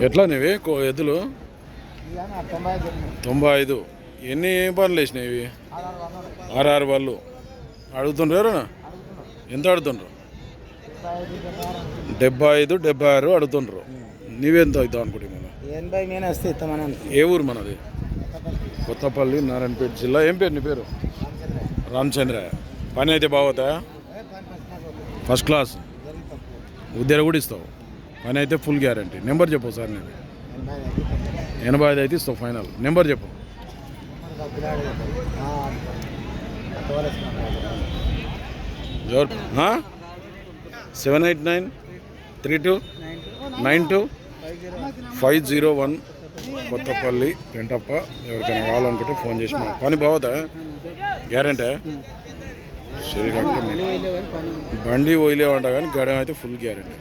ఎట్లా నీవి? కో- ఎద్దులు? తొంభై ఐదు. ఎన్ని పనులు వేసినాయి ఇవి? ఆరు ఆరు వాళ్ళు అడుగుతుండ్రు ఎంత అడుగుతుండ్రు? డెబ్బై ఐదు డెబ్బై ఆరు అడుగుతుండ్రు. నీవెంత అవుతావు అనుకుంటున్నాను ఏ ఊరు మనది? కొత్తపల్లి నారాయణపేట జిల్లా. ఏం పేరు నీ పేరు? రామచంద్ర పని అయితే బాగోతా? ఫస్ట్ క్లాస్ ఉద్యోగ కూడా ఇస్తావు. పని అయితే ఫుల్ గ్యారంటీ నెంబర్ చెప్పు సార్ నేను ఎనభై ఐదు అయితే ఇస్తావు ఫైనల్ నెంబర్ చెప్పు. ఎవరు seven eight nine three two nine two five zero one Kothapalli Pentappa ఎవరికైనా కావాలనుకుంటే ఫోన్ చేసి మా- పని బాగుతా గ్యారంటీ? సరే బండి పోయలేమంట కానీ గడం అయితే ఫుల్ గ్యారంటీ.